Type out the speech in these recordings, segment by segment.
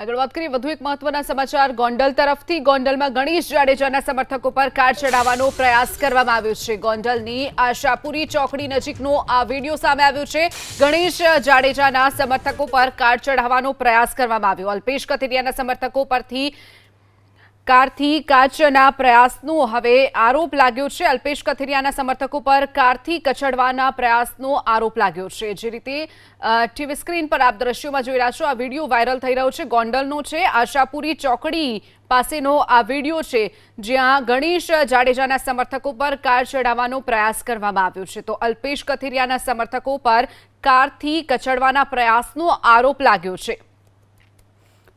આગળ વાત કરીએ, વધુ એક મહત્વના સમાચાર. ગોંડલ તરફથી ગોંડલમાં ગણેશ જાડેજાના સમર્થકો પર કાર ચડાવવાનો પ્રયાસ કરવામાં આવ્યો છે. ગોંડલની આશાપુરી ચોકડી નજીકનો આ વીડિયો સામે આવ્યો છે. ગણેશ જાડેજાના સમર્થકો પર કાર ચડાવવાનો પ્રયાસ કરવામાં આવ્યો. અલ્પેશ કથિરિયાના સમર્થકો પરથી કારથી કાચના પ્રયાસનો હવે આરોપ લાગ્યો છે. અલ્પેશ કથિરિયાના સમર્થકો પર કારથી કચડવાના પ્રયાસનો આરોપ લાગ્યો છે. જે રીતે ટીવી સ્ક્રીન પર આપ દ્રશ્યોમાં જોઈ રહ્યા છો, આ વીડિયો વાયરલ થઈ રહ્યો છે. ગોંડલનો છે, આશાપુરી ચોકડી પાસેનો આ વીડિયો છે, જ્યાં ગણેશ જાડેજાના સમર્થકો પર કાર ચડાવવાનો પ્રયાસ કરવામાં આવ્યો છે. તો અલ્પેશ કથિરિયાના સમર્થકો પર કારથી કચડવાના પ્રયાસનો આરોપ લાગ્યો છે.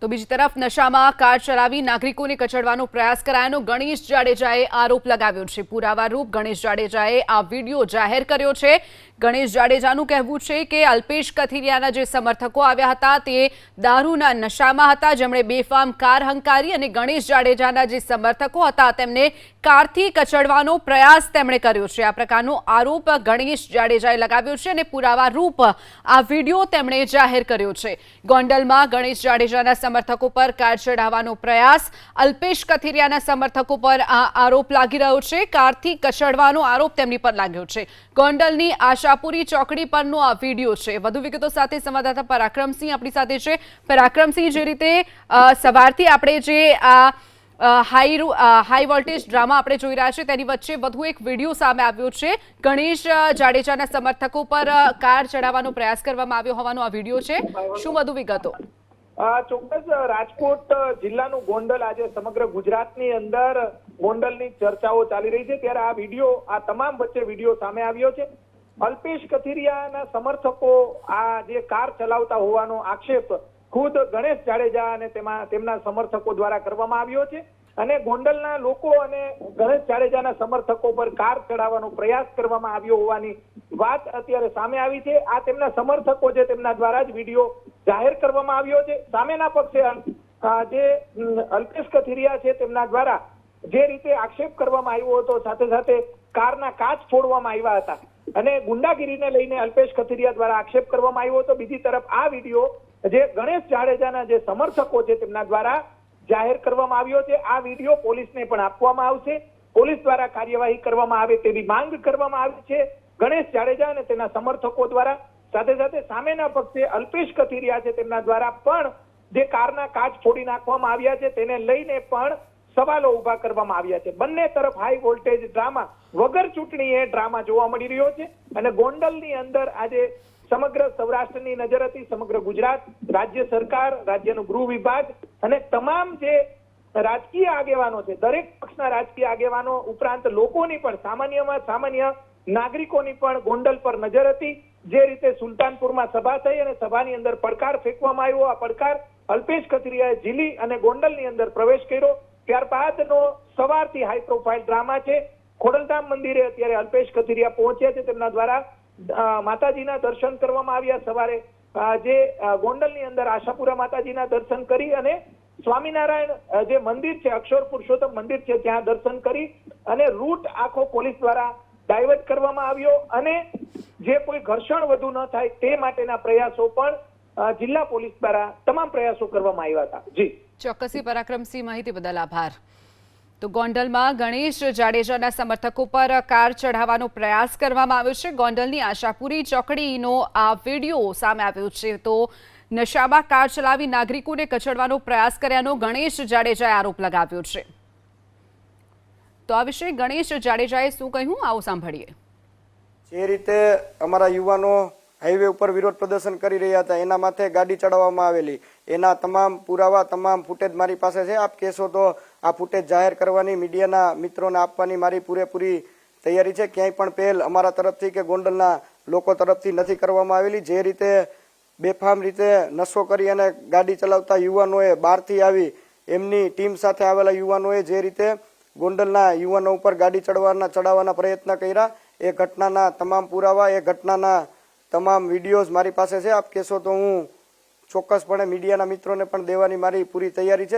તો બીજી તરફ નશામાં કાર ચલાવી નાગરિકોને કચડવાનો પ્રયાસ કરાયાનો ગણેશ જાડેજાએ આરોપ લગાવ્યો છે. પુરાવારૂપ ગણેશ જાડેજાએ આ વીડિયો જાહેર કર્યો છે. ગણેશ જાડેજાનું કહેવું છે કે અલ્પેશ કથિરિયાના જે સમર્થકો આવ્યા હતા તે દારૂના નશામાં હતા. જેમણે બેફામ કાર હંકારી અને ગણેશ જાડેજાના જે સમર્થકો હતા તેમને કારથી કચડવાનો પ્રયાસ તેમણે કર્યો છે. આ પ્રકારનો આરોપ ગણેશ જાડેજાએ લગાવ્યો છે અને પુરાવા રૂપ આ વીડિયો તેમણે જાહેર કર્યો છે. ગોંડલમાં ગણેશ જાડેજાના સમર્થકો પર કાર ચઢાવવાનો પ્રયાસ, અલ્પેશ કથિરિયાના સમર્થકો પર આ આરોપ લાગી રહ્યો છે. કારથી કચડવાનો આરોપ તેમની પર લાગ્યો છે. ગોંડલની આશાપુરી ચોકડી પરનો આ વીડિયો છે. વધુ વિગતો સાથે સંવાદદાતા પરાક્રમસિંહ આપણી સાથે છે. પરાક્રમસિંહ, જે રીતે સવારથી આપણે જે આ હાઈ હાઈ વોલ્ટેજ ડ્રામા આપણે જોઈ રહ્યા છે તેની વચ્ચે વધુ એક વીડિયો સામે આવ્યો છે. ગણેશ જાડેજાના સમર્થકો પર કાર ચડાવવાનો પ્રયાસ કરવામાં આવ્યો હોવાનો આ વીડિયો છે. શું વધુ વિગતો? ચોક્કસ રાજકોટ જિલ્લાનું ગોંડલ આજે સમગ્ર ગુજરાતની અંદર ગોંડલની ચર્ચાઓ ચાલી રહી છે. ત્યારે આ વીડિયો, આ તમામ વચ્ચે વીડિયો સામે આવ્યો છે. અલ્પેશ કથિરિયાના સમર્થકો આ જે કાર ચલાવતા હોવાનો આક્ષેપ ખુદ ગણેશ જાડેજા અને તેમાં તેમના સમર્થકો દ્વારા કરવામાં આવ્યો છે. અને ગોંડલના લોકો અને ગણેશ જાડેજાના સમર્થકો પર કાર ચડાવવાનો પ્રયાસ કરવામાં આવ્યો હોવાની વાત અત્યારે સામે આવી છે. આ તેમના સમર્થકો છે તેમના દ્વારા જ વીડિયો જાહેર કરવામાં આવ્યો છે. સામેના પક્ષે જે અલ્પેશ કથિરિયા છે તેમના દ્વારા જે રીતે આક્ષેપ કરવામાં આવ્યો હતો, સાથે સાથે કારના કાચ ફોડવામાં આવ્યા હતા. અને ગુંડાગીરીને લઈને અલ્પેશ કથિરિયા દ્વારા આક્ષેપ કરવામાં આવ્યો હતો. બીજી તરફ આ વીડિયો જે ગણેશ જાડેજાના જે સમર્થકો છે તેમના દ્વારા જાહેર કરવામાં આવ્યો છે. આ વીડિયો પોલીસને પણ આપવામાં આવશે. પોલીસ દ્વારા કાર્યવાહી કરવામાં આવે તેવી માંગ કરવામાં આવી છે. ગણેશ જાડેજા અને તેના સમર્થકો દ્વારા સાથે સાથે સામેના પક્ષે અલ્પેશ કથિરિયા છે તેમના દ્વારા પણ જે કારના કાચ ફોડી નાખવામાં આવ્યા છે તેને લઈને પણ સવાલો ઊભા કરવામાં આવ્યા છે. બંને તરફ હાઈ વોલ્ટેજ ડ્રામા વગર ચૂંટણીએ ડ્રામા જોવા મળી રહ્યો છે અને ગોંડલની અંદર આજે સમગ્ર સૌરાષ્ટ્રની નજર હતી, સમગ્ર ગુજરાત, રાજ્ય સરકાર, રાજ્યનું ગૃહ વિભાગ અને તમામ જે રાજકીય આગેવાનો છે, દરેક પક્ષના રાજકીય આગેવાનો ઉપરાંત લોકોની પણ, સામાન્યમાં સામાન્ય નાગરિકોની પણ ગોંડલ પર નજર હતી. જે રીતે સુલતાનપુરમાં સભા થઈ અને સભાની અંદર પડકાર ફેંકવામાં આવ્યો. આ પડકાર અલ્પેશ કથિરિયાએ ઝીલી અને ગોંડલની અંદર પ્રવેશ કર્યો. ત્યારબાદનો સવારથી હાઈ પ્રોફાઇલ ડ્રામા છે. ખોડલધામ મંદિરે અત્યારે અલ્પેશ કથિરિયા પહોંચ્યા છે. તેમના દ્વારા માતાજીના દર્શન કરવામાં આવ્યા સવારે. જે ગોંડલની અંદર આશાપુરા માતાજીના દર્શન કરી અને સ્વામિનારાયણ જે મંદિર છે, અક્ષર પુરુષોત્તમ મંદિર છે, ત્યાં દર્શન કરી અને રૂટ આખો પોલીસ દ્વારા ડાયવર્ટ કરવામાં આવ્યો અને જે કોઈ ઘર્ષણ વધુ ન થાય તે માટેના પ્રયાસો પણ જિલ્લા પોલીસ દ્વારા તમામ પ્રયાસો કરવામાં આવ્યા હતા. જી. ચોક્કસી પરાક્રમસિંહ માહિતી બદલ આભાર. તો ગોંડલમાં ગણેશ જાડેજાના સમર્થકો પર કાર ચઢાવવાનો પ્રયાસ કરવામાં આવ્યો છે. ગોંડલની આશાપુરી ચોકડીનો આ વીડિયો સામે આવ્યો છે. તો નશામાં કાર ચલાવી નાગરિકોને કચડવાનો પ્રયાસ કર્યાનો ગણેશ જાડેજાએ આરોપ લગાવ્યો છે. તો આ વિશે ગણેશ જાડેજાએ શું કહ્યું? આવો સાંભળીએ. જે રીતે અમારા યુવાનો હાઈવે ઉપર વિરોધ પ્રદર્શન કરી રહ્યા હતા. એના માથે ગાડી ચડાવવામાં આવેલી. એના તમામ પુરાવા, તમામ ફૂટેજ મારી પાસે છે. આપ કહેશો તો આ ફૂટેજ જાહેર કરવાની મીડિયાના મિત્રોને આપવાની મારી પૂરેપૂરી તૈયારી છે. ક્યાંય પણ પહેલ અમારા તરફથી કે ગોંડલના લોકો તરફથી નથી કરવામાં આવેલી. જે રીતે બેફામ રીતે નશો કરી અને ગાડી ચલાવતા યુવાનોએ બહારથી આવી, એમની ટીમ સાથે આવેલા યુવાનોએ જે રીતે ગોંડલના યુવાનો ઉપર ગાડી ચડવાના, ચડાવવાના પ્રયત્ન કર્યા, એ ઘટનાના તમામ પુરાવા, એ ઘટનાના તમામ વિડીયોઝ મારી પાસે છે. આપ કહેશો તો હું ચોક્કસપણે મીડિયાના મિત્રોને પણ દેવાની મારી પૂરી તૈયારી છે.